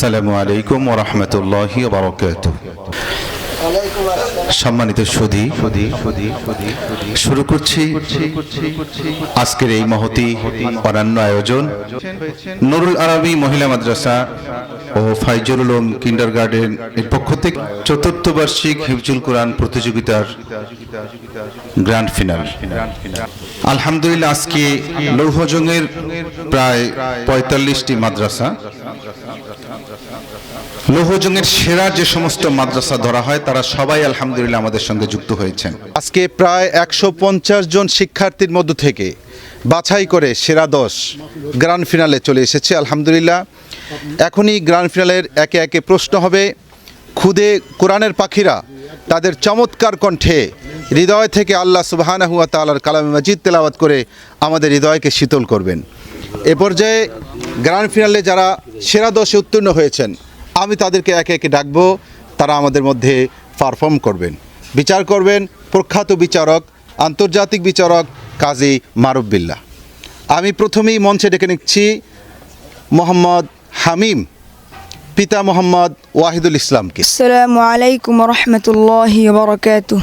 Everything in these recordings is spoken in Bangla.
আসসালামু আলাইকুম ওরহমতুল্লাহ বারকাত সম্মানিত সুধী, শুরু করছি আজকের এই মহতি অনান্য আয়োজন। নুরুল আরবি মহিলা মাদ্রাসা ও ফাইজুল উলুম কিন্ডার গার্ডেন এর পক্ষ থেকে চতুর্থ বার্ষিক হিফজুল কোরআন প্রতিযোগিতার গ্র্যান্ড ফিনাল। আলহামদুলিল্লাহ, আজকে লৌহজংয়ের প্রায় পঁয়তাল্লিশটি মাদ্রাসা লৌহজংয়ের সেরা যে সমস্ত মাদ্রাসা ধরা হয়, তারা সবাই আলহামদুলিল্লাহ আমাদের সঙ্গে যুক্ত হয়েছেন। আজকে প্রায় একশো পঞ্চাশ জন শিক্ষার্থীর মধ্য থেকে বাছাই করে সেরা দশ গ্র্যান্ড ফিনালে চলে এসেছে। আলহামদুলিল্লাহ, এখনই গ্র্যান্ড ফিনালের একে একে প্রশ্ন হবে, খুদে কোরআনের পাখিরা তাদের চমৎকার কণ্ঠে হৃদয় থেকে আল্লাহ সুবাহানাহুয়া তালার কালাম মাজিদ তেলাওয়াত করে আমাদের হৃদয়কে শীতল করবেন। এ পর্যায়ে গ্র্যান্ড ফিনালে যারা সেরা দশে উত্তীর্ণ হয়েছেন আমি তাদেরকে একে একে ডাকবো, তারা আমাদের মধ্যে পারফর্ম করবেন। বিচার করবেন প্রখ্যাত বিচারক, আন্তর্জাতিক বিচারক কাজী মারুবিল্লা আমি প্রথমেই মঞ্চে ডেকে নিচ্ছি মোহাম্মদ হামিম, পিতা মোহাম্মদ ওয়াহিদুল ইসলামকে। আসসালামু আলাইকুম রহমতুল্লাহ বরকাতুহ।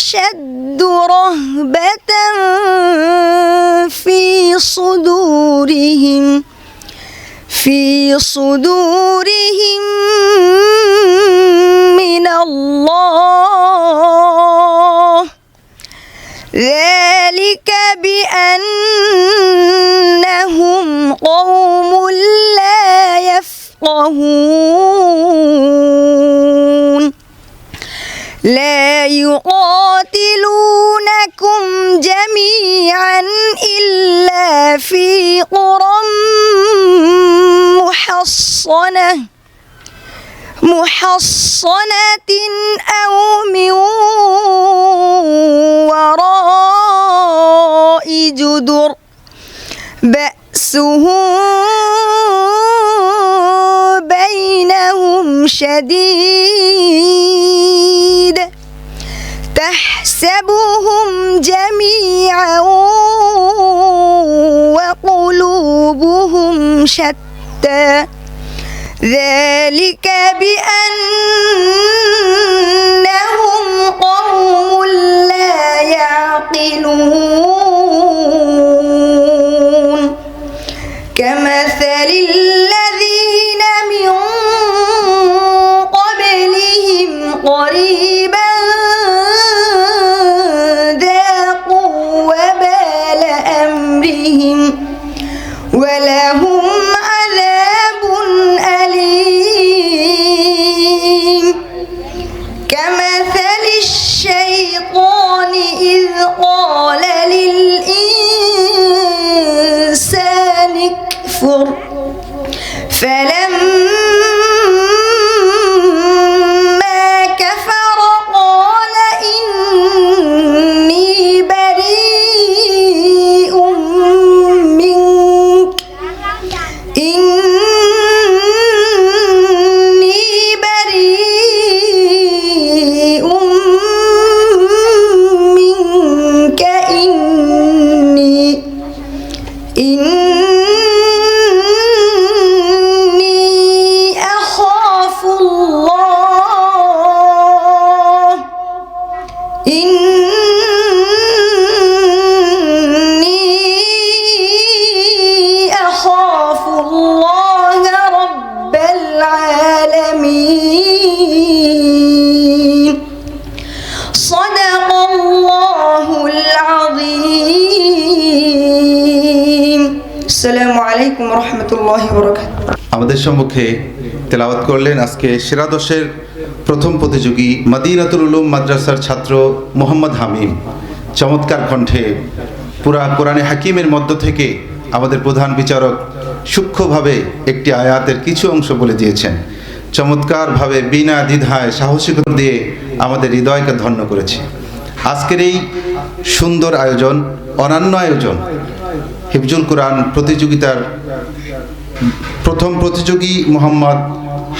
أشد رهبة في صدورهم في صدورهم من الله. ذلك بأنهم قوم لا يفقهون لا يقاتلونكم جميعا إلا في قرى محصنة محصنة أو من وراء جدر بأسهم بينهم شديد. تحسبهم جميعا وقلوبهم شتى. ذلك بأنهم قوم لا يعقلون. أمرهم ولهم عذاب أليم. كمثل الشيطان إذ قال للإنسان اكفر. فلما সম্মুখে তেলাওয়াত করলেন আজকে সেরাদশের প্রথম প্রতিযোগী মাদিনাতুল উলুম মাদ্রাসার ছাত্র মোহাম্মদ হামিম। চমৎকার কণ্ঠে পুরা কোরআনে হাকিমের মধ্য থেকে আমাদের প্রধান বিচারক সূক্ষ্মভাবে একটি আয়াতের কিছু অংশ বলে দিয়েছেন। চমৎকারভাবে বিনা দ্বিধায় সাহসিকতা দিয়ে আমাদের হৃদয়কে ধন্য করেছে। আজকের এই সুন্দর আয়োজন, অনন্য আয়োজন, হিফজুল কোরআন প্রতিযোগিতার প্রথম প্রতিযোগী মোহাম্মদ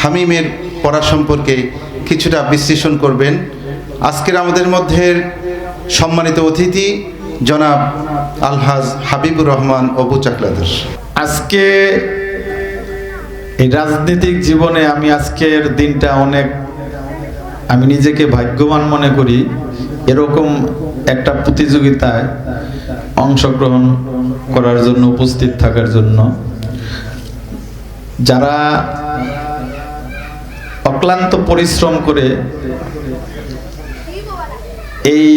হামিমের পড়া সম্পর্কে কিছুটা বিশ্লেষণ করবেন। আজকের আমাদের মধ্যে সম্মানিত অতিথি জনাব আলহাজ হাবিবুর রহমান অবু চাকলাদাস আজকে এই রাজনৈতিক জীবনে আমি আজকের দিনটা অনেক আমি নিজেকে ভাগ্যবান মনে করি। এরকম একটা প্রতিযোগিতায় অংশগ্রহণ করার জন্য, উপস্থিত থাকার জন্য। যারা অক্লান্ত পরিশ্রম করে এই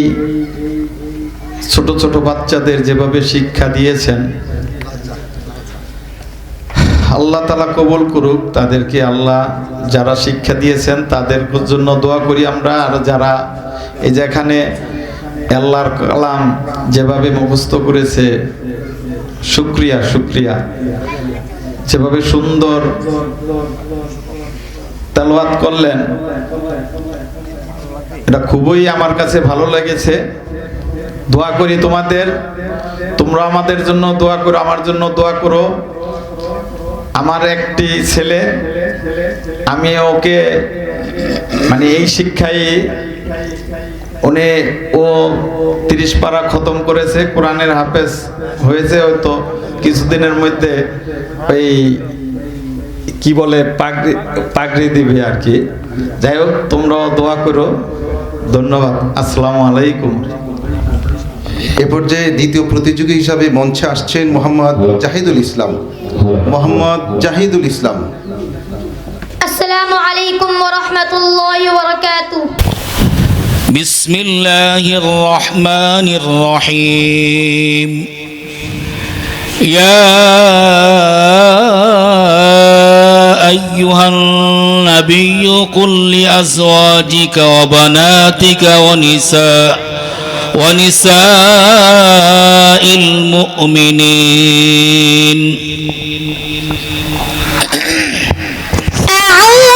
ছোট ছোট বাচ্চাদের যেভাবে শিক্ষা দিয়েছেন, আল্লাহ তালা কবল করুক, তাদেরকে আল্লাহ যারা শিক্ষা দিয়েছেন তাদের জন্য দোয়া করি আমরা, আর যারা এই যেখানে আল্লাহর কালাম যেভাবে মুখস্থ করেছে, শুক্রিয়া শুক্রিয়া। যেভাবে সুন্দর তেলাওয়াত করলেন, এটা খুবই আমার কাছে ভালো লেগেছে। দোয়া করি তোমাদের, তোমরা আমাদের জন্য দোয়া করো, আমার জন্য দোয়া করো। আমার একটি ছেলে, আমি ওকে মানে এই শিক্ষায় উনি ও তিরিশ পারা খতম করেছে, কোরআনের হাফেজ হয়েছে হয়তো। কিছুদিনের মধ্যে ওই কি বলে পাগড়ি পাগড়ি দিবে আর কি। যাই হোক তোমরাও দোয়া করো। ধন্যবাদ। আসসালামু আলাইকুম। এ পর্যায়ে দ্বিতীয় প্রতিযোগী হিসাবে মঞ্চে আসছেন মোহাম্মদ জাহিদুল ইসলাম। মোহাম্মদ জাহিদুল ইসলাম। আসসালামু আলাইকুম ওয়া রাহমাতুল্লাহি ওয়া বারাকাতুহু বিসমিল্লাহির রহমানির রহিম। يا أيها النبي قل لأزواجك وبناتك ونساء ونساء المؤمنين أعوذ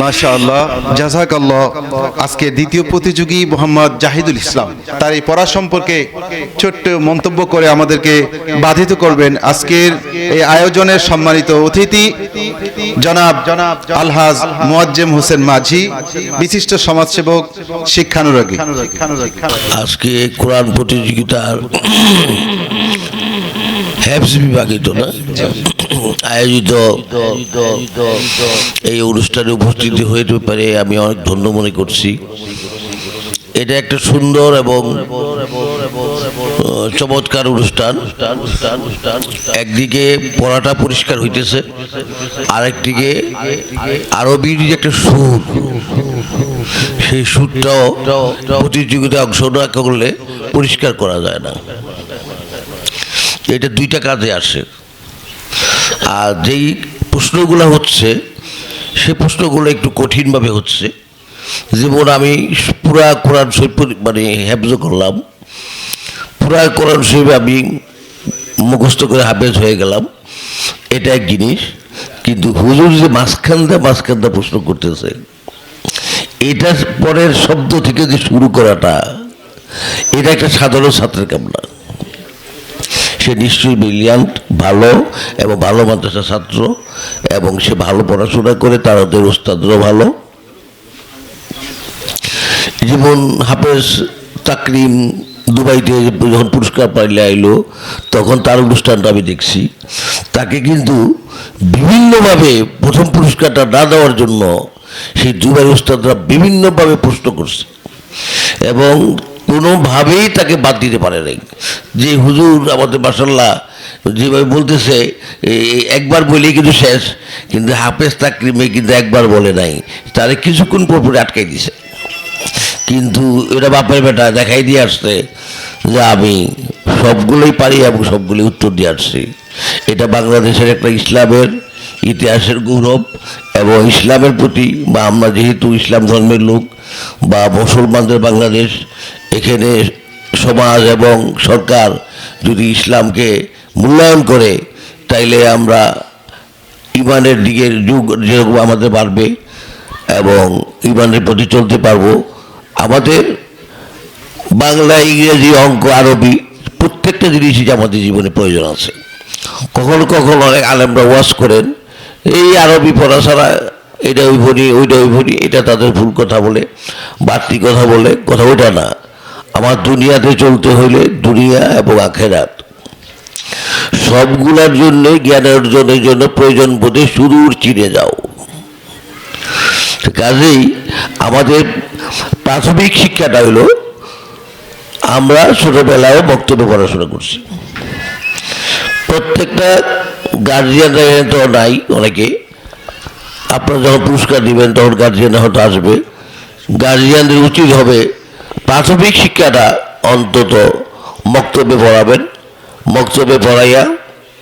মাশাআল্লাহ, জাজাকাল্লাহ, আজকে দ্বিতীয় প্রতিযোগী মোহাম্মদ জাহিদুল ইসলাম। তার এই পড়া সম্পর্কে ছোট্ট মন্তব্য করে আমাদেরকে বাধিত করবেন আজকের এই আয়োজনের সম্মানিত অতিথি, জনাব জনাব আলহাজ মোয়াজ্জেম হোসেন মাঝি, বিশিষ্ট সমাজসেবক, শিক্ষানুরাগী। আজকে কোরআন প্রতিযোগিতার হ্যাপস বিভাগিত না? আয়োজিত এই অনুষ্ঠানে উপস্থিতি হইতে পারে আমি অনেক ধন্য মনে করছি। এটা একটা সুন্দর এবং চমৎকার অনুষ্ঠান। একদিকে পড়াটা পরিষ্কার হইতেছে, আরেকদিকে আরবির যে একটা সুর, সেই সুরটাও প্রতিযোগিতায় অংশ না করলে পরিষ্কার করা যায় না। এটা দুইটা কাজে আসে। আর যেই প্রশ্নগুলো হচ্ছে, সে প্রশ্নগুলো একটু কঠিনভাবে হচ্ছে। যেমন আমি পুরা কোরআন শরীফ মানে হ্যাফজ করলাম। পুরা কোরআন শরীফ আমি মুখস্থ করে হাফেজ হয়ে গেলাম। এটা এক জিনিস। কিন্তু হুজুর যে মাঝখান দা মাঝখান দা প্রশ্ন করতেছে, এটার পরের শব্দ থেকে যে শুরু করাটা, এটা একটা সাধারণ ছাত্রের কাম না সে নিশ্চয়ই ব্রিলিয়ান্ট, ভালো এবং ভালো মাদ্রাসা ছাত্র এবং সে ভালো পড়াশোনা করে, তার ওদের ওস্তাদরাও ভালো। যেমন হাফেজ তাকরিম দুবাইতে যখন পুরস্কার পাইলে আইলো, তখন তার অনুষ্ঠানটা আমি দেখছি। তাকে কিন্তু বিভিন্নভাবে প্রথম পুরস্কারটা না দেওয়ার জন্য সেই দুবাই ওস্তাদরা বিভিন্নভাবে প্রশ্ন করছে। এবং কোনোভাবেই তাকে বাদ দিতে পারে নাই। যে হুজুর আমাদের মাসাল্লাহ যেভাবে বলতেছে একবার বলেই কিন্তু শেষ, কিন্তু হাফেজ তাকরিমে কিন্তু একবার বলে নাই। তারে কিছুক্ষণ পর পরে আটকাই দিছে। কিন্তু এটা বাপের বেটা দেখাই দিয়ে আসছে যে আমি সবগুলোই পারি এবং সবগুলোই উত্তর দিয়ে আসছি। এটা বাংলাদেশের একটা ইসলামের ইতিহাসের গৌরব এবং ইসলামের প্রতি, বা আমরা যেহেতু ইসলাম ধর্মের লোক বা মুসলমানদের বাংলাদেশ এখানে সমাজ এবং সরকার যদি ইসলামকে মূল্যায়ন করে, তাইলে আমরা ইমানের দিকে যুগ যেরকম আমাদের বাড়বে এবং ইমানের প্রতি চলতে পারব। আমাদের বাংলা, ইংরেজি, অঙ্ক, আরবি প্রত্যেকটা জিনিসই আমাদের জীবনে প্রয়োজন আছে। কখনো কখনো অনেক আলেমরা ওয়াশ করেন, এই আরবি পড়া ছাড়া এটা ওই ভরি ওইটা ওই ভরি এটা তাদের ভুল কথা বলে, বাড়তি কথা বলে, কথা ওইটা না। আমার দুনিয়াতে চলতে হইলে দুনিয়া এবং আখেরাত। সবগুলোর জন্য জ্ঞান অর্জনের জন্য প্রয়োজন বোধে সুদূর চিনে যাও। কাজেই আমাদের প্রাথমিক শিক্ষাটা হলো, আমরা ছোটবেলায় বক্তব্য পড়াশোনা করছি। প্রত্যেকটা গার্জিয়ানরা তো নাই অনেকে। আপনারা যখন পুরস্কার দিবেন তখন গার্জিয়ান হয়তো আসবে। গার্জিয়ানদের উচিত হবে প্রাথমিক শিক্ষাটা অন্তত বক্তব্যে পড়াবেন। বক্তব্যে পড়াইয়া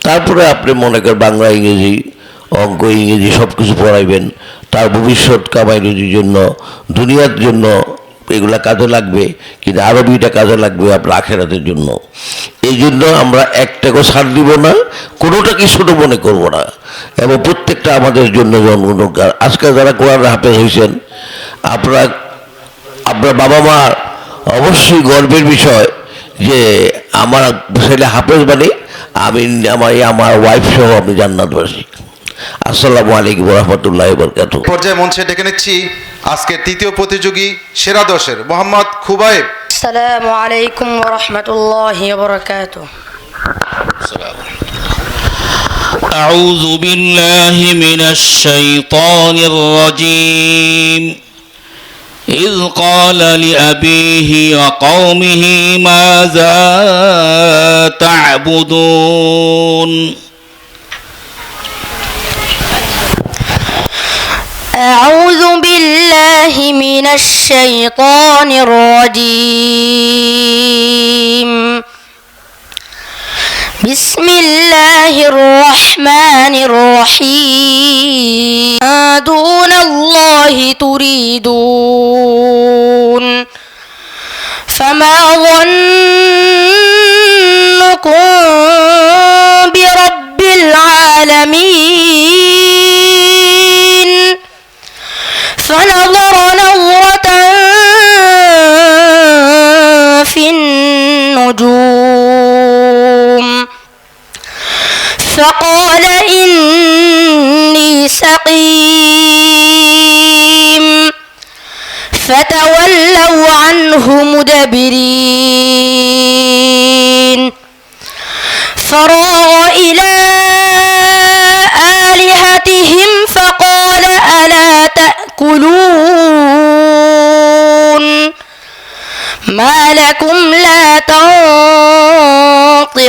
তারপরে আপনি মনে করেন বাংলা, ইংরেজি, অঙ্ক, ইংরেজি সব কিছু পড়াইবেন। তার ভবিষ্যৎ কামাইরুজির জন্য, দুনিয়ার জন্য এগুলা কাজে লাগবে, কিন্তু আরবিটা কাজে লাগবে আপনার আখেরাতের জন্য। এই জন্য আমরা একটাকেও ছাড় দিব না, কোনোটাকে ছোটো মনে করব না। এবং প্রত্যেকটা আমাদের জন্য জন্মদরকার আজকে যারা কোরআন হাফেজ হয়েছেন আপনারা আপনার বাবা মা অবশ্যই গর্বের বিষয় যে আমার ছেলে হাফেজ মানে আমি আমার আমার ওয়াইফ সহ আমি জান্নাতবাসী আসসালামু আলাইকুম রহমতুল্লাহ বরকাত পর্যায়ে মঞ্চে ডেকে নিচ্ছি আজকের তৃতীয় প্রতিযোগী সেরা দশের মোহাম্মদ খুবাইব السلام عليكم ورحمة الله وبركاته أعوذ بالله من الشيطان الرجيم إذ قال لأبيه وقومه ماذا تعبدون؟ أعوذ بالله من الشيطان الرجيم. بسم الله الرحمن الرحيم. دون الله تريدون فما ظنكم برب العالمين فنظر نظرة في النجوم فقال سقيم فتولوا عنه مدبرين. فراغ إلى آلهتهم فقال ألا تأكلون؟ ما لكم لا تنطقون.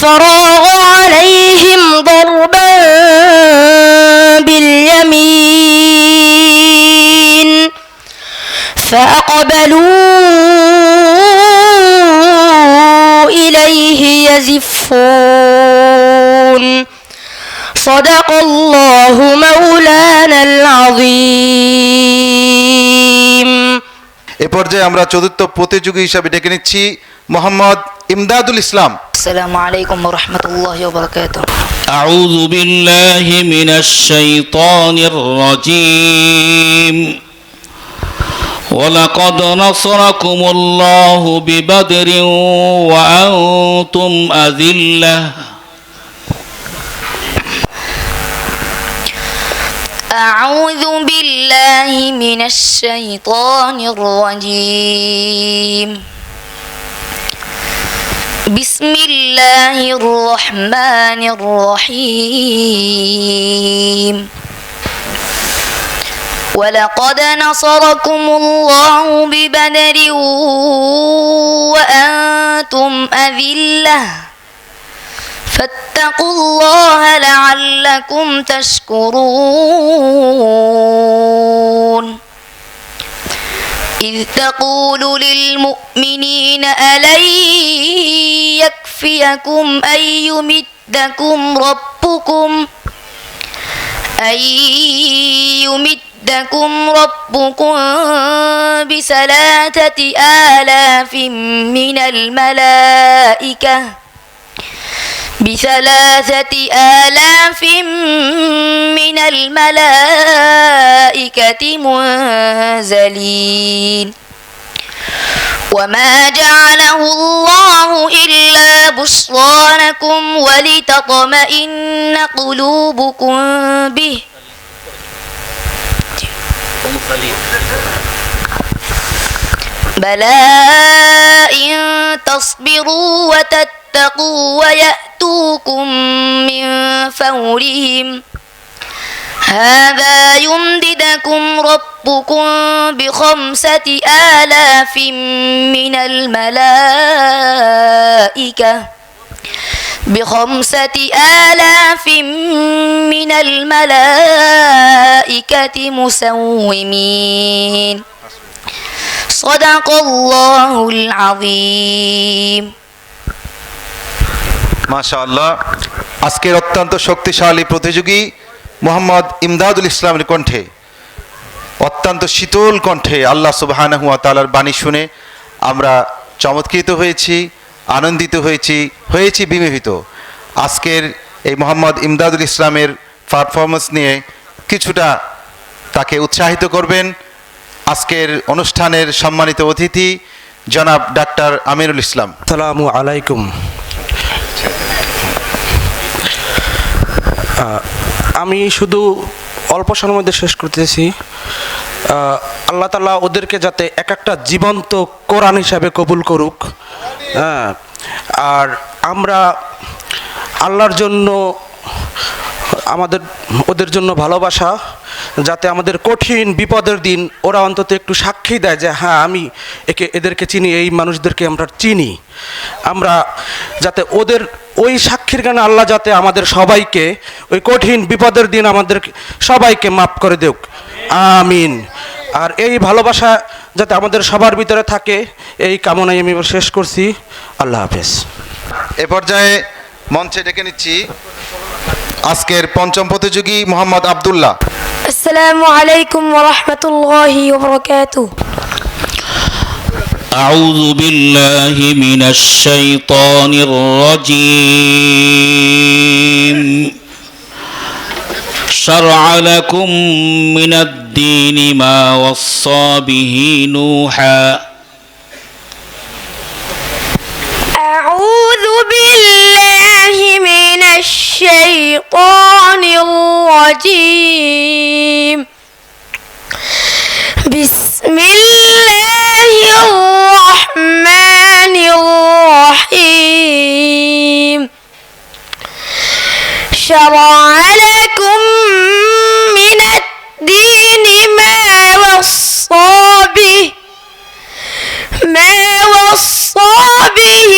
فراغ فأقبلوا إليه يزفون صدق الله مولانا العظيم এ পর্যায়ে আমরা চতুর্থ প্রতিযোগী হিসাবে ডেকে নিচ্ছি মোহাম্মদ ইমদাদুল ইসলাম السلام عليكم ورحمة الله وبركاته أعوذ بالله من الشيطان الرجيم ولقد نصركم الله ببدر وأنتم أذلة. أعوذ بالله من الشيطان الرجيم. بسم الله الرحمن الرحيم. ولقد نصركم الله ببدر وأنتم أذلة. فاتقوا الله لعلكم تشكرون. إذ تقول للمؤمنين ألن يكفيكم أن يمدكم ربكم؟ أن يمدكم ربكم بثلاثة آلاف من الملائكة بثلاثة آلاف من الملائكة منزلين وما جعله الله إلا بشرى لكم ولتطمئن قلوبكم به بلى إن تصبروا وتتقوا ويأتوكم من فورهم. هذا يمددكم ربكم بخمسة آلاف من الملائكة. بخمسة آلاف من الملائكة مسومين صدق الله العظيم মাশাআল্লাহ আজকের অত্যন্ত শক্তিশালী প্রতিযোগী মোহাম্মদ ইমদাদুল ইসলামের কণ্ঠে অত্যন্ত শীতল কণ্ঠে আল্লাহ সুবাহানাহু তালার বাণী শুনে আমরা চমৎকৃত হয়েছি আনন্দিত হয়েছি হয়েছি বিমোহিত। আজকের এই মোহাম্মদ ইমদাদুল ইসলামের পারফরমেন্স নিয়ে কিছুটা তাকে উৎসাহিত করবেন। আজকের অনুষ্ঠানের সম্মানিত অতিথি জনাব ডাক্তার আমিরুল ইসলাম। আসসালামু আলাইকুম। আমি শুধু অল্প সময়ের মধ্যে শেষ করতেছি। আল্লাহ তালা ওদেরকে যাতে এক একটা জীবন্ত কোরআন হিসাবে কবুল করুক। হ্যাঁ আর আমরা আল্লাহর জন্য, আমাদের, ওদের জন্য ভালোবাসা, যাতে আমাদের কঠিন বিপদের দিন ওরা অন্তত একটু সাক্ষী দেয় যে হ্যাঁ আমি একে, এদেরকে চিনি, এই মানুষদেরকে আমরা চিনি। আমরা যাতে ওদের, ওই সাক্ষীর গানে আল্লাহ যাতে আমাদের সবাইকে, ওই কঠিন বিপদের দিন আমাদের সবাইকে মাফ করে দেউক। আমিন আর এই ভালোবাসা যাতে আমাদের সবার ভিতরে থাকে এই কামনায় আমি এবার শেষ করছি আল্লাহ হাফেজ এ পর্যায়ে মঞ্চে ডেকে নিচ্ছি আজকের পঞ্চম প্রতিযোগী মোহাম্মদ আবদুল্লাহ السلام عليكم ورحمة الله وبركاته أعوذ بالله من الشيطان الرجيم شرع لكم من الدين ما وصى به نوحا. أعوذ بالله من الشيطان الرجيم. بسم الله الرحمن الرجيم شرع Bobby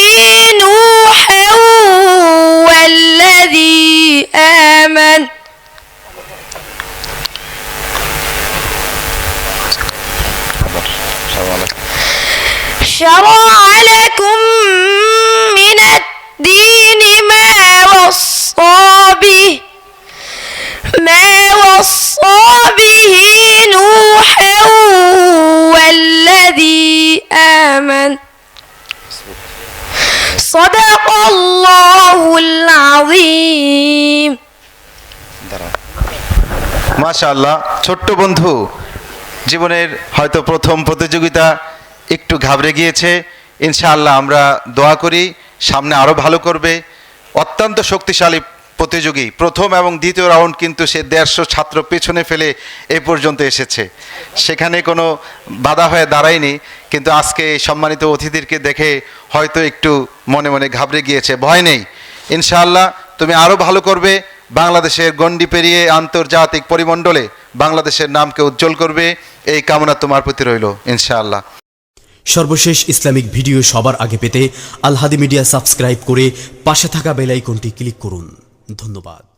মাশাআল্লাহ ছোট্ট বন্ধু, জীবনের হয়তো প্রথম প্রতিযোগিতা একটু ঘাবড়ে গিয়েছে। ইনশাআল্লাহ আমরা দোয়া করি, সামনে আরও ভালো করবে। অত্যন্ত শক্তিশালী প্রতিযোগী, প্রথম এবং দ্বিতীয় রাউন্ড কিন্তু সে দেড়শো ছাত্র পেছনে ফেলে এ পর্যন্ত এসেছে। সেখানে কোনো বাধা হয়ে দাঁড়ায়নি, কিন্তু আজকে সম্মানিত অতিথিকে দেখে হয়তো একটু মনে মনে ঘাবড়ে গিয়েছে। ভয় নেই। ইনশাআল্লাহ, তুমি আরও ভালো করবে। বাংলাদেশের গণ্ডি পেরিয়ে আন্তর্জাতিক পরিমণ্ডলে বাংলাদেশের নামকে উজ্জ্বল করবে, এই কামনা তোমার প্রতি রইল, ইনশাআল্লাহ। সর্বশেষ ইসলামিক ভিডিও সবার আগে পেতে আলহাদি মিডিয়া সাবস্ক্রাইব করে পাশে থাকা বেলাইকনটি ক্লিক করুন। ধন্যবাদ।